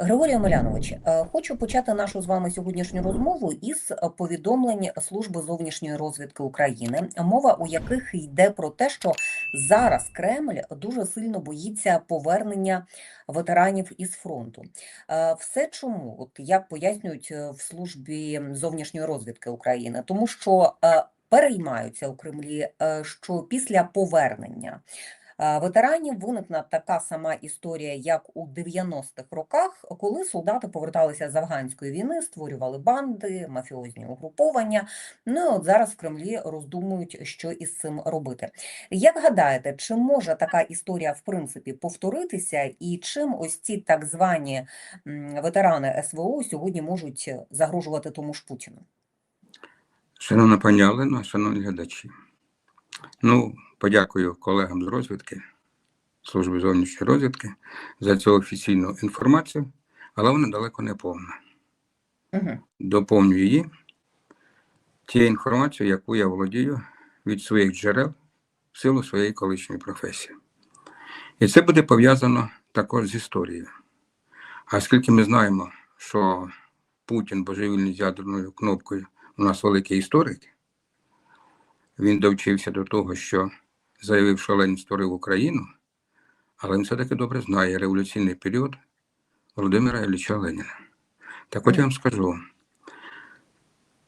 Григорію Милянович, е, хочу почати нашу з вами сьогоднішню розмову із повідомлень Служби зовнішньої розвідки України, мова у яких йде про те, що зараз Кремль дуже сильно боїться повернення ветеранів із фронту. Е, Все чому, от як пояснюють е, в службі зовнішньої розвідки України, тому що переймаються у Кремлі, що після повернення ветеранів виникла така сама історія, як у 90-х роках, коли солдати поверталися з афганської війни, створювали банди, мафіозні угруповання. Ну і от зараз в Кремлі роздумують, що із цим робити. Як гадаєте, чи може така історія в принципі повторитися, і чим ось ці так звані ветерани СВО сьогодні можуть загрожувати тому ж Путіну? Шановна пані Олено, шановні глядачі. Ну, подякую колегам з розвідки, служби зовнішньої розвідки за цю офіційну інформацію, але вона далеко не повна. Угу. Доповню її тією інформацією, яку я володію від своїх джерел в силу своєї колишньої професії. І це буде пов'язано також з історією. А оскільки ми знаємо, що Путін божевільний з ядерною кнопкою у нас великий історик, він довчився до того, що заявив, що Ленін створив Україну, але він все-таки добре знає революційний період Володимира Ілліча Леніна. Так от я вам скажу,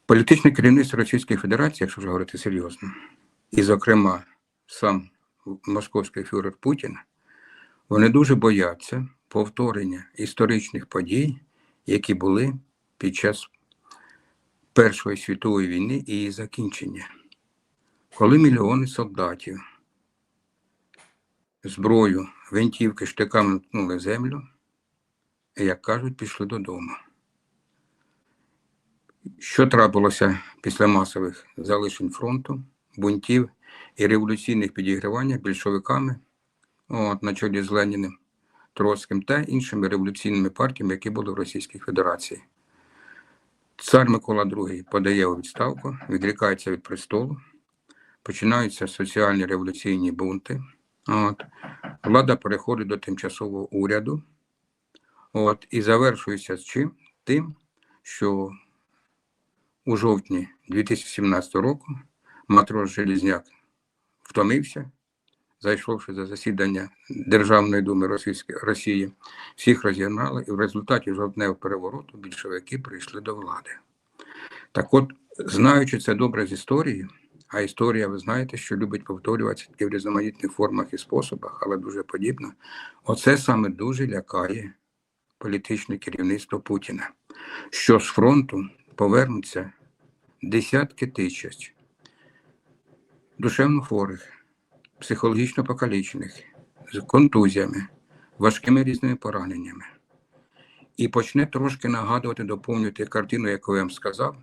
політичне керівництво Російської Федерації, якщо вже говорити серйозно, і, зокрема, сам московський фюрер Путін, вони дуже бояться повторення історичних подій, які були під час Першої світової війни і її закінчення, коли мільйони солдатів зброю, гвинтівки, штиками ткнули в землю, і, як кажуть, пішли додому. Що трапилося після масових залишень фронту, бунтів і революційних підігривань більшовиками, от, на чолі з Леніним, Троцьким та іншими революційними партіями, які були в Російській Федерації. Цар Микола II подає у відставку, відрікається від престолу, починаються соціальні революційні бунти. От. Влада переходить до тимчасового уряду. От, і завершується з чим? Тим, що у жовтні 2017 року матрос Желізняк втомився, зайшовши за засідання Державної думи Російської Росії, всіх розігнали, і в результаті жовтневого перевороту більшовики прийшли до влади. Так от, знаючи це добре з історії, а історія, ви знаєте, що любить повторюватися тільки в різноманітних формах і способах, але дуже подібно. Оце саме дуже лякає політичне керівництво Путіна, що з фронту повернуться десятки тисяч душевно хворих, психологічно покалічених, з контузіями, важкими різними пораненнями. І почне трошки нагадувати, доповнювати картину, яку я вам сказав,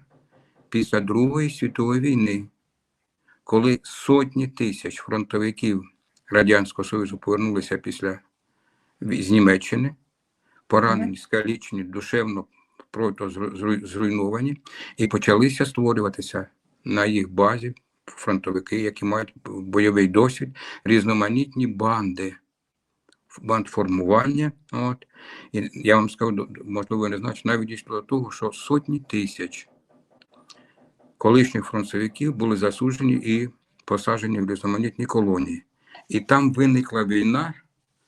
після Другої світової війни, коли сотні тисяч фронтовиків Радянського Союзу повернулися після з Німеччини, поранені, скалічені, душевно просто зруйновані, і почалися створюватися на їх базі фронтовики, які мають бойовий досвід, різноманітні банди, бандформування. От. І я вам скажу, можливо, не знаю, навіть дійшло до того, що сотні тисяч колишніх фронтовиків були засуджені і посаджені в різноманітні колонії. І там виникла війна,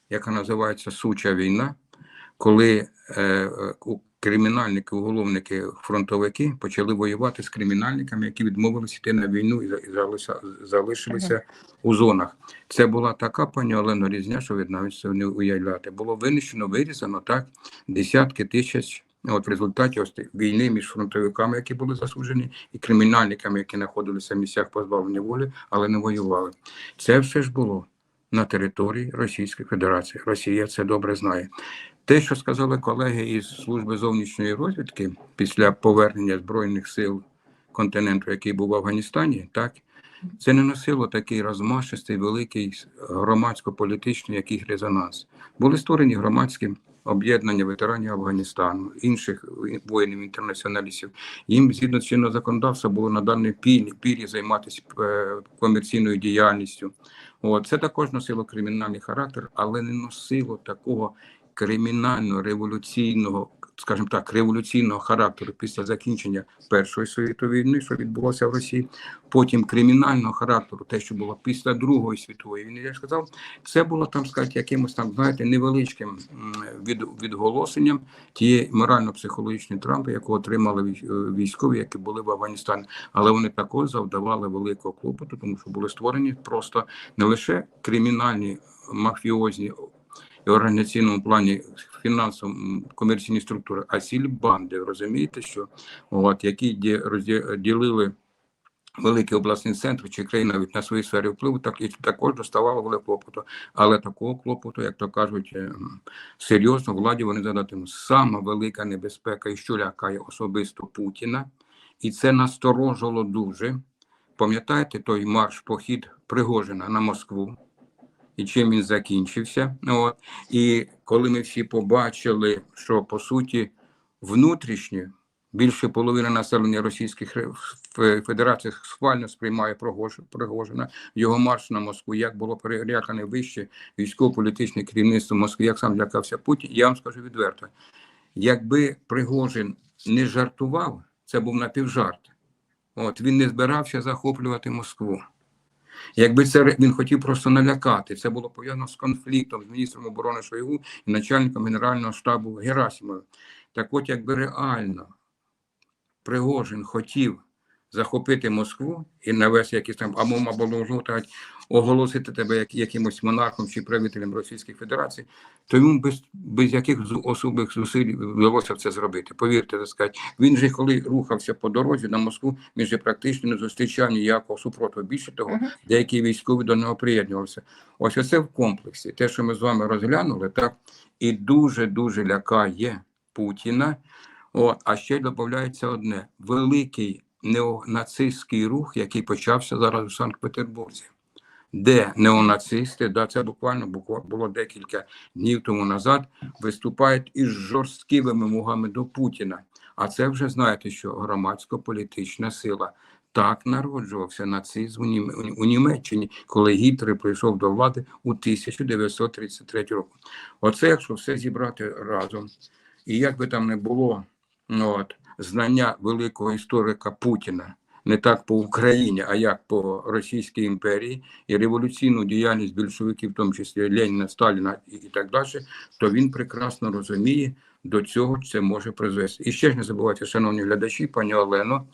яка називається Суча війна, коли е, кримінальники, уголовники, фронтовики почали воювати з кримінальниками, які відмовилися йти на війну і залишилися uh у зонах. Це була така пані Олена Різня, що ви навіть це не уявляєте. Було винищено, вирізано так десятки тисяч. От в результаті ось війни між фронтовиками, які були засуджені, і кримінальниками, які знаходилися в місцях позбавлення волі, але не воювали. Це все ж було на території Російської Федерації. Росія це добре знає. Те, що сказали колеги із служби зовнішньої розвідки після повернення збройних сил континенту, який був в Афганістані, так це не носило такий розмашистий, великий громадсько-політичний який резонанс. Були створені громадські об'єднання ветеранів Афганістану, інших воїнів інтернаціоналістів. Їм згідно чинного законодавства було надане пільні пірі займатися комерційною діяльністю. От це також носило кримінальний характер, але не носило такого кримінально-революційного, скажімо так, революційного характеру після закінчення Першої світової війни, що відбулося в Росії, потім кримінального характеру, те, що було після Другої світової війни, я ж сказав, це було там, сказати, якимось там, знаєте, невеличким від, відголосенням тієї морально-психологічної травми, яку отримали е, військові, які були в Афганістані. Але вони також завдавали великого клопоту, тому що були створені просто не лише кримінальні мафіозні і організаційному плані фінансово м, комерційні структури, а цілі банди. Розумієте, що от які ді- розділи ділили великі обласні центри чи країни навіть на свої сфері впливу, так і також доставало великого клопоту. Але такого клопоту, як то кажуть, е, серйозно владі вони задатимуть. Сама велика небезпека, і що лякає особисто Путіна, і це насторожило дуже. Пам'ятаєте той марш похід Пригожина на Москву? І чим він закінчився? От. І коли ми всі побачили, що по суті внутрішньо більше половини населення Російських Ре- Фе- Федерації схвально сприймає Пригожина, його марш на Москву, як було перелякане вище військово-політичне керівництво Москви, як сам лякався Путін, я вам скажу відверто, якби Пригожин не жартував, це був напівжарт. От він не збирався захоплювати Москву. Якби це він хотів просто налякати, це було пов'язано з конфліктом з міністром оборони Шойгу і начальником Генерального штабу Герасимовим. Так от, якби реально Пригожин хотів захопити Москву і навести якісь там, або або оголосити тебе як, якимось монархом чи правителем Російської Федерації, то йому без, без яких особих зусиль вдалося це зробити. Повірте, так сказати, він же коли рухався по дорозі на Москву, він же практично не зустрічав ніякого супротиву. Більше того, Мгм. деякі військові до нього приєднувалися. Ось оце в комплексі. Те, що ми з вами розглянули, так і дуже дуже лякає Путіна. От, а ще додається одне: великий неонацистський рух, який почався зараз у Санкт-Петербурзі, де неонацисти, да, це буквально було декілька днів тому назад, виступають із жорсткими вимогами до Путіна. А це вже знаєте, що громадсько-політична сила. Так народжувався нацизм у, Німеччині, коли Гітлер прийшов до влади у 1933 року. Оце, якщо все зібрати разом, і як би там не було ну, от, знання великого історика Путіна, не так по Україні, а як по Російській імперії, і революційну діяльність більшовиків, в тому числі Леніна, Сталіна і, так далі, то він прекрасно розуміє, до цього це може призвести. І ще ж не забувайте, шановні глядачі, пані Олено,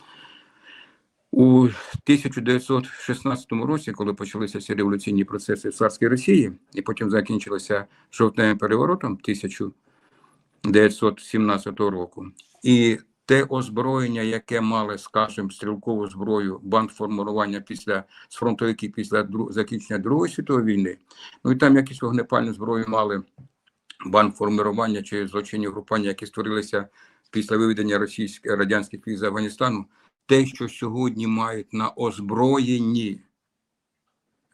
у 1916 році, коли почалися ці революційні процеси в царській Росії, і потім закінчилися жовтневим переворотом 1917 року, і те озброєння, яке мали, скажімо, стрілкову зброю бандформування після з фронтовиків після дру- закінчення Другої світової війни, ну і там якісь вогнепальну зброю мали бандформування чи злочинні групання, які створилися після виведення російських радянських військ з Афганістану, те, що сьогодні мають на озброєнні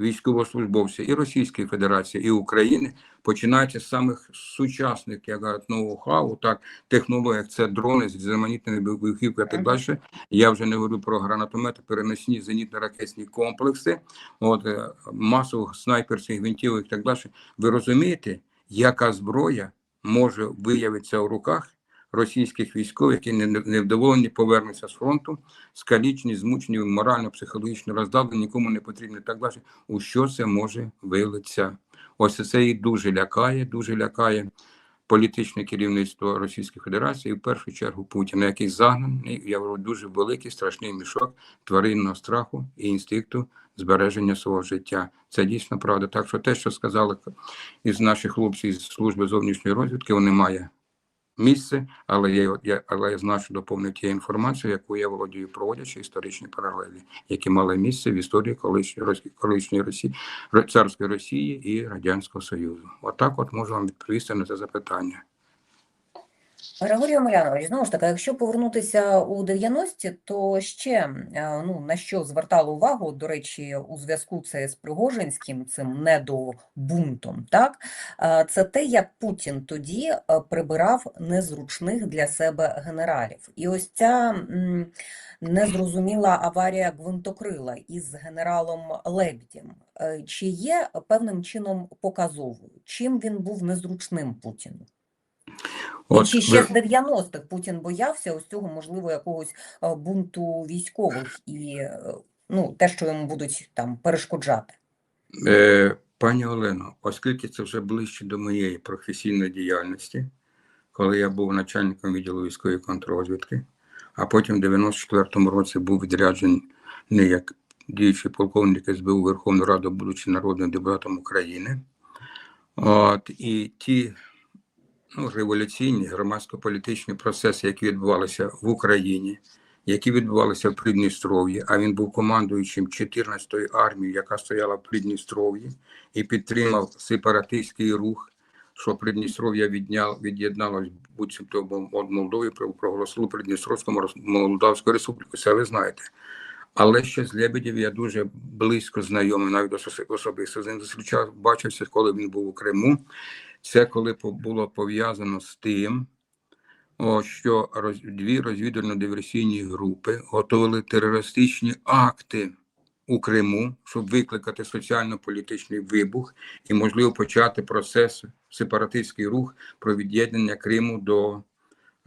військовослужбовці і Російської Федерації, і України, починаючи з самих сучасних, як кажуть, ноу-хау, так, технологій, як це дрони з різноманітними вибухівками так далі. Я вже не говорю про гранатомети, переносні зенітно-ракетні комплекси, от, е, масових снайперських гвинтівок і так далі. Ви розумієте, яка зброя може виявитися у руках російських військових, які невдоволені повернуться з фронту, скалічені, змучені, морально, психологічно роздавлені, нікому не потрібні і так далі. У що це може вилитися? Ось це і дуже лякає, дуже лякає політичне керівництво Російської Федерації, і в першу чергу Путіна, який загнаний, я говорю, дуже великий страшний мішок тваринного страху і інстинкту збереження свого життя. Це дійсно правда. Так що те, що сказали із наших хлопців з служби зовнішньої розвідки, вони має місце, але я, я але я значно доповнив тією інформацією, яку я володію, проводячи історичні паралелі, які мали місце в історії колишньої Рос- колишньої Росії, Ро- царської Росії і Радянського Союзу. Отак, от можу вам відповісти на це запитання. Григорій Омелянович, знову ж таки, якщо повернутися у 90-ті, то ще е, ну, на що звертали увагу, до речі, у зв'язку це з Пригожинським, цим недобунтом, так, е, це те, як Путін тоді е, прибирав незручних для себе генералів. І ось ця незрозуміла аварія гвинтокрила із генералом Лебедєм, е, чи є певним чином показовою? Чим він був незручним Путіну? От, Чи ще ви- з 90-х Путін боявся ось цього, можливо, якогось е, бунту військових і е, ну, те, що йому будуть там перешкоджати? Е, пані Олено, оскільки це вже ближче до моєї професійної діяльності, коли я був начальником відділу військової контррозвідки, а потім в 94-му році був відряджений як діючий полковник СБУ Верховну Раду, будучи народним депутатом України. От, і ті ну, революційні громадсько-політичні процеси, які відбувалися в Україні, які відбувалися в Придністров'ї, а він був командуючим 14-ї армії, яка стояла в Придністров'ї, і підтримав сепаратистський рух, що Придністров'я від'єдналось буцімто від Молдови, проголосило Придністровську Молдавську республіку. Це ви знаєте. Але ще з Лебедєв я дуже близько знайомий, навіть особисто з ним зустрічав, бачився, коли він був у Криму. Це коли було пов'язано з тим, що дві розвідувально-диверсійні групи готували терористичні акти у Криму, щоб викликати соціально-політичний вибух і, можливо, почати процес сепаратистський рух про від'єднання Криму до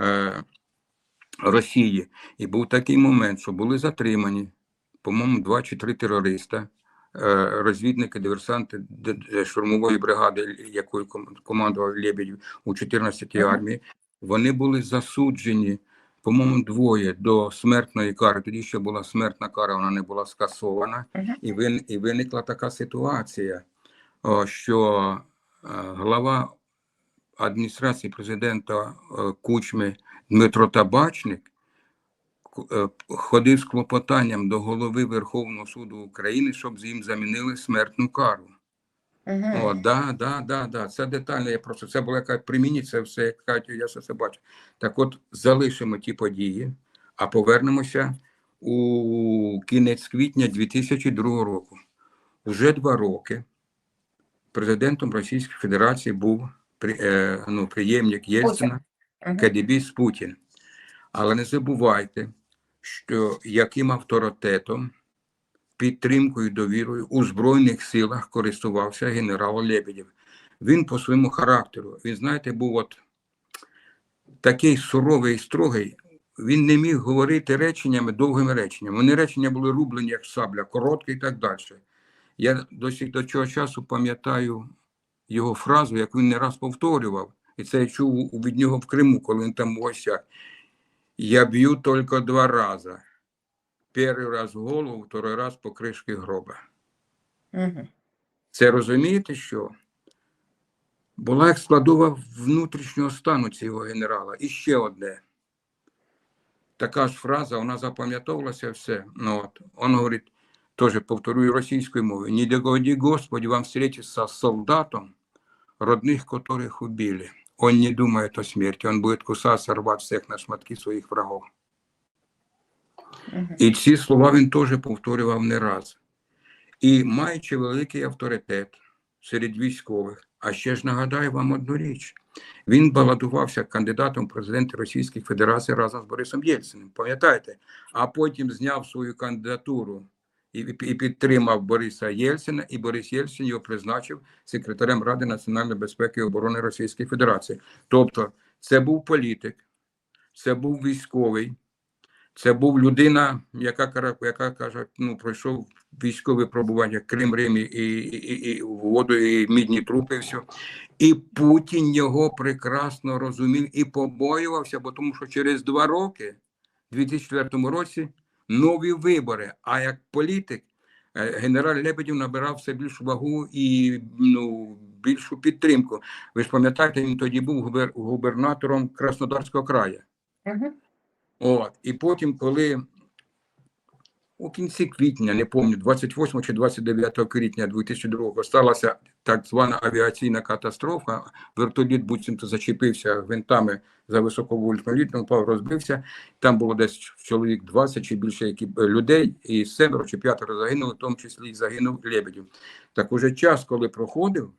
е, Росії. І був такий момент, що були затримані, по-моєму, два чи три терориста, розвідники, диверсанти штурмової бригади, якою командував Лебедів у 14-й армії. Вони були засуджені, по-моєму, двоє до смертної кари. Тоді ще була смертна кара, вона не була скасована. І, вин, і виникла така ситуація, що е, глава адміністрації президента е, Кучми Дмитро Табачник е, ходив з клопотанням до голови Верховного суду України, щоб їм замінили смертну кару. Мгм. О, да, да, да, да. Це детально. Я просто це була яка при це все як кажуть, я все це бачу. Так от залишимо ті події, а повернемося у кінець квітня 2002 року. Уже два роки президентом Російської Федерації був е, ну, приємник Єльцина Мгм. Кадібіс Путін. Але не забувайте, що яким авторитетом, підтримкою, довірою у Збройних силах користувався генерал Лебедєв. Він по своєму характеру, він, знаєте, був от такий суровий і строгий, він не міг говорити реченнями, довгими реченнями. Вони речення були рублені, як сабля, короткі і так далі. Я досі до цього часу пам'ятаю його фразу, яку він не раз повторював, і це я чув від нього в Криму, коли він там в гостях. Я б'ю тільки два рази. Перший раз в голову, второй раз по кришки гроба. Мгм. Це розумієте, що була як складова внутрішнього стану цього генерала. І ще одне. Така ж фраза, вона запам'ятовувалася все. Ну, от, он говорить, теж повторюю російською мовою, «Не догоди Господи вам встретиться с солдатом, родных которых убили. Он не думает о смерти, он будет кусаться, рвать всех на шматки своїх врагов. І ці слова він теж повторював не раз. І маючи великий авторитет серед військових, а ще ж нагадаю вам одну річ: він балотувався кандидатом в президенти Російської Федерації разом з Борисом Єльциним. Пам'ятаєте? А потім зняв свою кандидатуру і, підтримав Бориса Єльцина, і Борис Єльцин його призначив секретарем Ради національної безпеки і оборони Російської Федерації. Тобто, це був політик, це був військовий. Це був людина, яка яка каже, ну пройшов військове пробування Крим, Рим і, і, і, і воду, і мідні трупи, і все. І Путін його прекрасно розумів і побоювався, бо тому що через два роки, у 2004 році, нові вибори. А як політик, е, генерал Лебедів набирав все більшу вагу і ну, більшу підтримку. Ви ж пам'ятаєте, він тоді був губер- губернатором Краснодарського краю. Угу. От. І потім, коли у кінці квітня, не пам'ятаю, 28 чи 29 квітня 2002 року сталася так звана авіаційна катастрофа, вертоліт буцімто зачепився гвинтами за високовольтну літну, впав, розбився. Там було десь чоловік 20 чи більше які, е, людей, і семеро чи п'ятеро загинули, в тому числі і загинув Лебедів. Так уже час, коли проходив,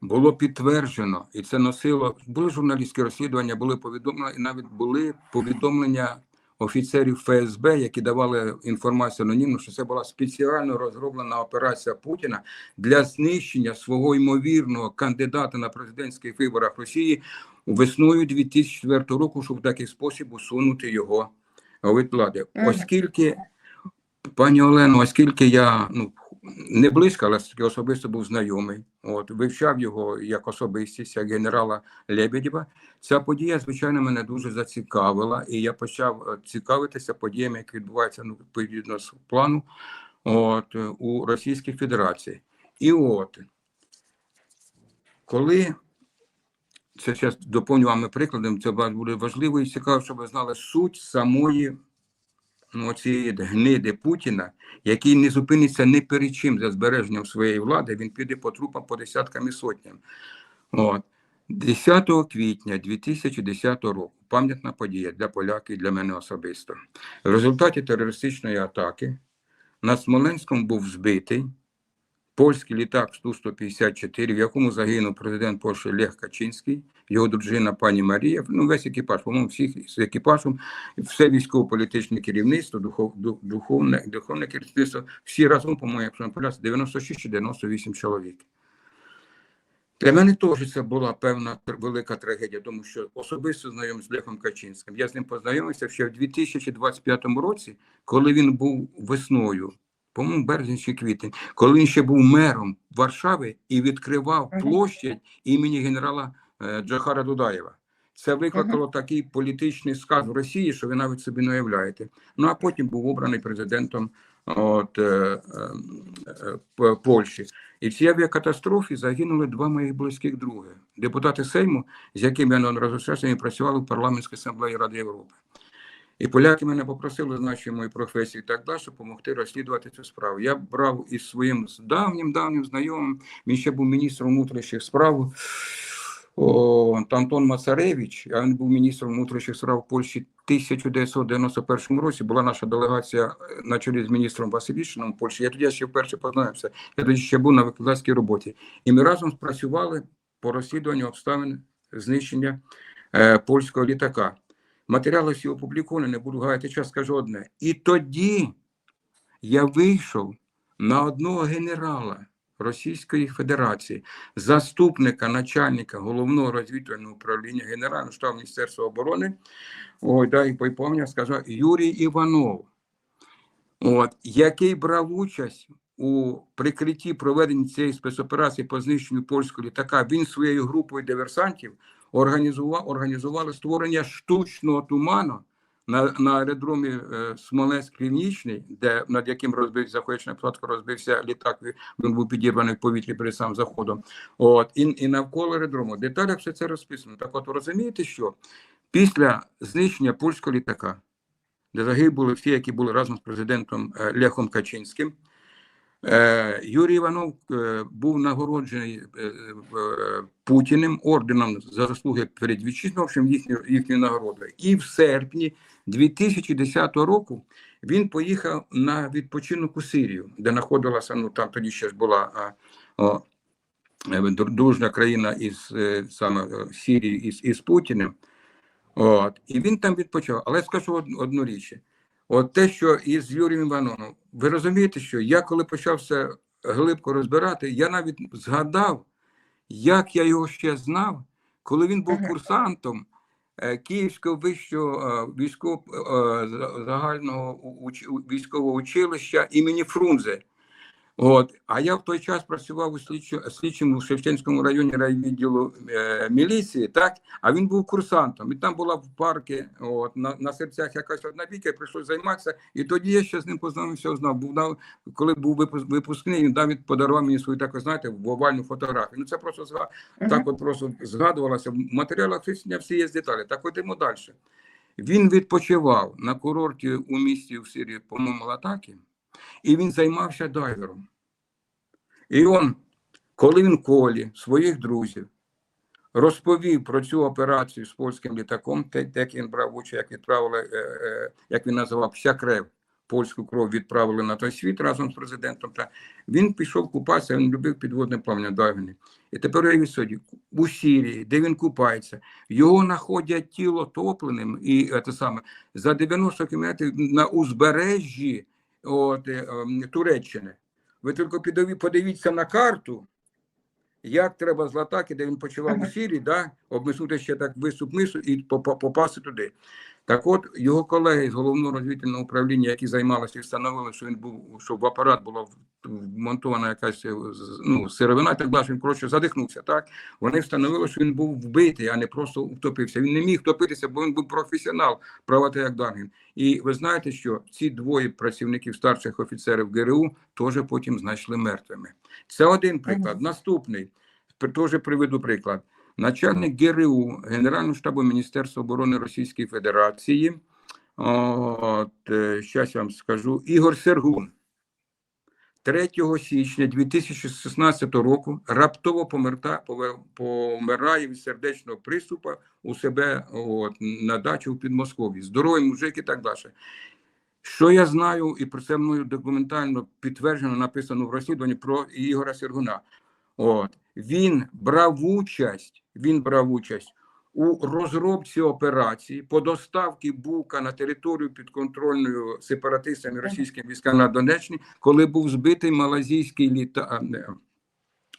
було підтверджено, і це носило, були журналістські розслідування, були повідомлення, і навіть були повідомлення офіцерів ФСБ, які давали інформацію анонімно, що це була спеціально розроблена операція Путіна для знищення свого ймовірного кандидата на президентських виборах Росії весною 2004 року, щоб в такий спосіб усунути його від влади. Оскільки, пані Олено, оскільки я ну, не близько, але все-таки особисто був знайомий, от, вивчав його як особистість, як генерала Лебедєва, ця подія, звичайно, мене дуже зацікавила, і я почав е, цікавитися подіями, які відбуваються ну, відповідно з плану от, у Російській Федерації. І от, коли це зараз доповню вам прикладом, це буде важливо і цікаво, щоб ви знали суть самої ну, цієї гниди Путіна, який не зупиниться ні перед чим за збереженням своєї влади, він піде по трупам по десяткам і сотням. От. 10 квітня 2010 року пам'ятна подія для поляків і для мене особисто. В результаті терористичної атаки на Смоленському був збитий польський літак Ту-154, в якому загинув президент Польщі Лех Качинський, його дружина пані Марія, ну весь екіпаж, по-моєму, всіх з екіпажем, все військово-політичне керівництво, духов, ду- духовне, духовне керівництво, всі разом, по-моєму, якщо не помиляюся, 96 чи 98 чоловік. Для мене теж це була певна велика трагедія, тому що особисто знайомий з Лехом Качинським. Я з ним познайомився ще в 2025 році, коли він був весною, по-моєму, березень чи квітень, коли він ще був мером Варшави і відкривав Мгм. площадь імені генерала е, Джохара Дудаєва. Це викликало такий політичний сказ в Росії, що ви навіть собі не уявляєте. Ну а потім був обраний президентом от, е, е, е, Польщі. І в цій авіакатастрофі загинули два моїх близьких други, депутати Сейму, з якими я неодноразово зустрічався, і працювали в парламентській асамблеї Ради Європи. І поляки мене попросили, знаючи мою професію і так далі, допомогти розслідувати цю справу. Я брав із своїм давнім давнім знайомим, він ще був міністром внутрішніх справ. О, Антон Мацаревич, а він був міністром внутрішніх справ Польщі в 1991 році. Була наша делегація на чолі з міністром Василішином в Польщі. Я тоді ще вперше познайомився. Я тоді ще був на викладацькій роботі. І ми разом спрацювали по розслідуванню обставин знищення е, польського літака. Матеріали всі опубліковані, не буду гаяти час, скажу одне. І тоді я вийшов на одного генерала Російської Федерації, заступника начальника головного розвідувального управління Генерального штабу Міністерства оборони, ой, дай пам'ятаю, сказав Юрій Іванов, от, який брав участь у прикритті проведення цієї спецоперації по знищенню польського літака. Він своєю групою диверсантів організував організували створення штучного туману на, на аеродромі е, Смоленськ Північний, де над яким розбив заходячи посадку, розбився літак. Він був підірваний в повітрі перед самим заходом. От і, і навколо аеродрому. В деталях все це розписано. Так, от розумієте, що після знищення польського літака, де загибли всі, які були разом з президентом е, Лехом Качинським. Е, Юрій Іванов е, був нагороджений е, Путіним орденом за заслуги перед вітчизною, в общем, їхньою їхньою нагородою. І в серпні 2010 року він поїхав на відпочинок у Сирію, де знаходилася, ну там тоді ще ж була а, о, е, країна із саме Сирії із, із Путіним. От, і він там відпочивав. Але скажу одну річ. От те, що із Юрієм Івановим, ви розумієте, що я коли почався глибко розбирати, я навіть згадав, як я його ще знав, коли він був курсантом е, Київського вищого е, військово е, за- загального військового училища імені Фрунзе. От, а я в той час працював у слідчу, слідчому в Шевченському районі райвідділу е, міліції, так, а він був курсантом. І там була в парку, от, на, на серцях якась одна бійка, прийшлося займатися. І тоді я ще з ним познайомився, узнав. Був дав, коли був випуск, випускний, він навіть подарував мені свою таку, знаєте, в овальну фотографію. Ну це просто зга... Мгм. так от просто згадувалося. В матеріалах свідчення всі є деталі. Так от йдемо далі. Він відпочивав на курорті у місті в Сирії, по-моєму, Латакі, і він займався дайвером. І он, коли він колі своїх друзів розповів про цю операцію з польським літаком, те, як він брав участь, як відправили, е, е, як він називав, вся крев, польську кров відправили на той світ разом з президентом. Та він пішов купатися, він любив підводне плавання дайвінг. І тепер уявіть собі, у Сірії, де він купається, його знаходять тіло топленим і е, те саме за 90 кілометрів на узбережжі от, е, ем, Туреччини. Ви тільки підові- подивіться на карту, як треба з Латаки, де він почував у Сірі, да, обмиснути ще так виступ мису і попа- попасти туди. Так от його колеги з головного розвідувального управління, які займалися і встановили, що він був, що в апарат була вмонтована якась е, ну, сировина, і так далі, він коротше задихнувся. Так вони встановили, що він був вбитий, а не просто втопився. Він не міг втопитися, бо він був професіонал, правоти як Даргін. І ви знаєте, що ці двоє працівників старших офіцерів ГРУ теж потім знайшли мертвими. Це один приклад. Наступний теж приведу приклад. Начальник ГРУ Генерального штабу Міністерства оборони Російської Федерації. От, зараз я вам скажу, Ігор Сергун. 3 січня 2016 року раптово померта, помирає від сердечного приступу у себе от, на дачі у Підмосков'ї. Здоровий мужик і так далі. Що я знаю, і про це мною документально підтверджено, написано в розслідуванні про Ігора Сергуна. От він брав участь, він брав участь у розробці операції по доставці Бука на територію підконтрольною сепаратистами російськими військами на Донеччині, коли був збитий малазійський літак.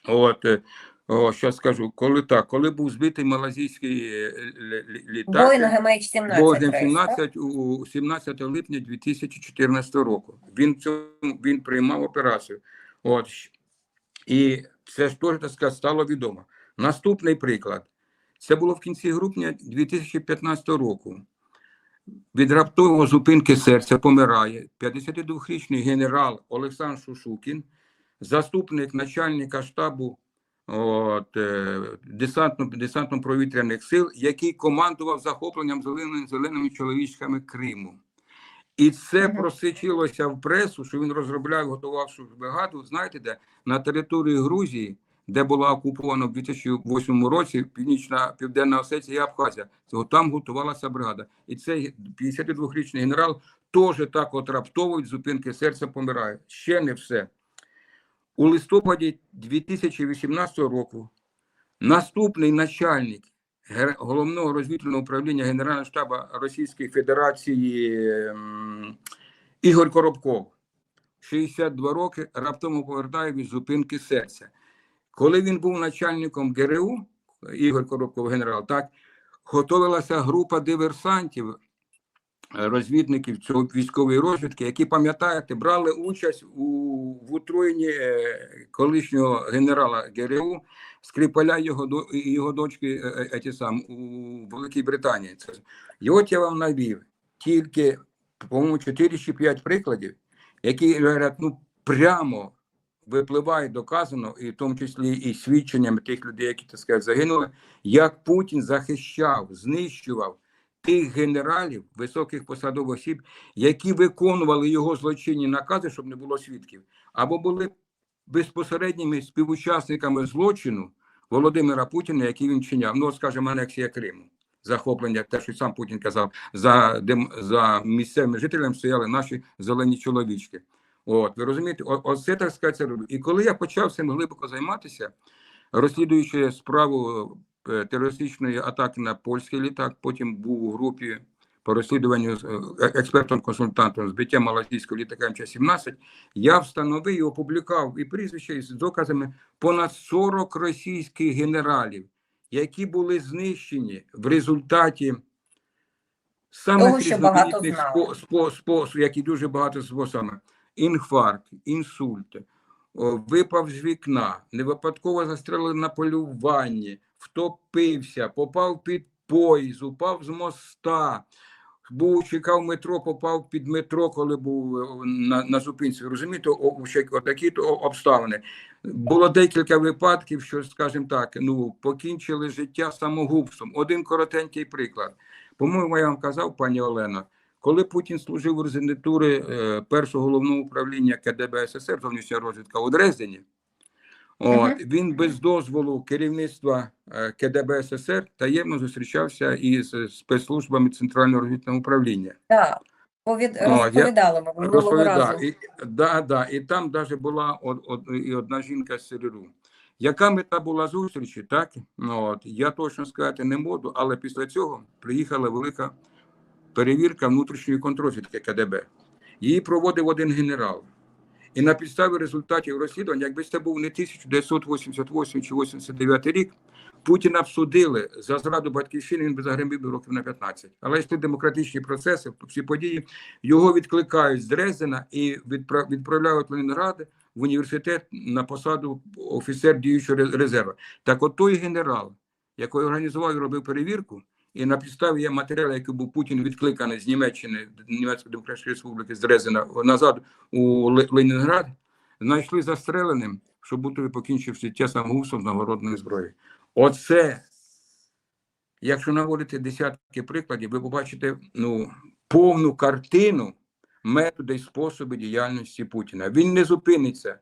От е, о, що скажу, коли так, коли був збитий малазійський е, лі- лі- літак. Боїнг MH17 Боїнг рейс, 17 у 17 липня 2014 року. Він цьому він приймав операцію. От і це ж теж стало відомо. Наступний приклад. Це було в кінці грудня 2015 року. Від раптового зупинки серця помирає 52-річний генерал Олександр Шушукін, заступник начальника штабу от, е, десантно, десантно-провітряних сил, який командував захопленням зеленими, зеленими чоловічками Криму. І це просичилося в пресу, що він розробляв, готував бригаду. Знаєте, де на території Грузії, де була окупована в 2008 році Північна Південна Осетія і Абхазія. Цього там готувалася бригада. І цей 52-річний генерал теж так от раптово від зупинки серця помирає. Ще не все. У листопаді 2018 року наступний начальник головного розвідувального управління Генерального штабу Російської Федерації ем, Ігор Коробков, 62 роки, раптом повертає від зупинки серця. Коли він був начальником ГРУ, Ігор Коробков, генерал, так, готувалася група диверсантів, розвідників цього військової розвідки, які, пам'ятаєте, брали участь у в отруєнні е, колишнього генерала ГРУ Скрипаля його його дочки е, е, ті сам у Великій Британії. Це і от я вам навів тільки по-моєму 4 чи 5 прикладів, які говорять, ну прямо випливає доказано, і в тому числі і свідченнями тих людей, які так сказати, загинули, як Путін захищав, знищував тих генералів, високих посадових осіб, які виконували його злочинні накази, щоб не було свідків, або були безпосередніми співучасниками злочину Володимира Путіна, який він чиняв. Ну, от, скажімо, анексія Криму. Захоплення, те, що сам Путін казав, за дем, за місцевими жителями стояли наші зелені чоловічки. От, ви розумієте, О- оце так сказати. І коли я почав цим глибоко займатися, розслідуючи справу е, терористичної атаки на польський літак, потім був у групі по розслідуванню з, е, експертом-консультантом збиття малазійського літака МЧ-17, я встановив і опублікував і прізвища із доказами понад 40 російських генералів, які були знищені в результаті різноманітних спо, спо, способів, які дуже багато способами. Інфаркт, інсульт, випав з вікна, не випадково застрелили на полюванні, втопився, попав під поїзд, упав з моста, був чекав метро, попав під метро, коли був е, на, на зупинці. Розумієте, о, о, такі то обставини. Було декілька випадків, що, скажімо так, ну покінчили життя самогубством. Один коротенький приклад. По-моєму, я вам казав, пані Олено, коли Путін служив у резидентури е, першого головного управління КДБ СССР, зовнішня розвідка у Дрездені, от, він без дозволу керівництва е, КДБ СССР таємно зустрічався із спецслужбами Центрального розвідного управління. Так, повід... Розповідали ми минулого Розповідав. разу. І, да, да, і там навіть була од, од, і одна жінка з СРРУ. Яка мета була зустрічі, так? Ну, от, я точно сказати не можу, але після цього приїхала велика перевірка внутрішньої контрозвідки КДБ. Її проводив один генерал. І на підставі результатів розслідування, якби це був не 1988 чи 89 рік, Путіна б судили за зраду батьківщини, він би загримів би років на 15. Але йшли демократичні процеси, всі події, його відкликають з Дрездена і відправляють Ленінград в університет на посаду офіцер діючого резерву. Так от той генерал, який організував і робив перевірку, і на підставі є матеріал, який був Путін відкликаний з Німеччини, Німецької Демократичної Республіки з Дрезена назад у Ленінград, знайшли застреленим, щоб бути покінчив життя самогубством з нагородної зброї. Оце, якщо наводити десятки прикладів, ви побачите ну, повну картину методи і способи діяльності Путіна. Він не зупиниться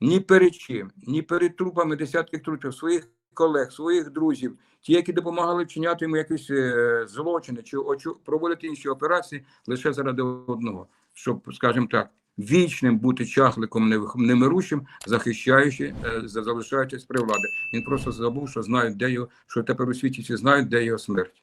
ні перед чим, ні перед трупами десятків трупів своїх колег, своїх друзів, ті, які допомагали вчиняти йому якісь е, злочини чи проводити інші операції лише заради одного, щоб, скажімо так, вічним бути чахликом немирущим, захищаючи, е, залишаючись при влади. Він просто забув, що знають, де його, що тепер у світі всі знають, де його смерть.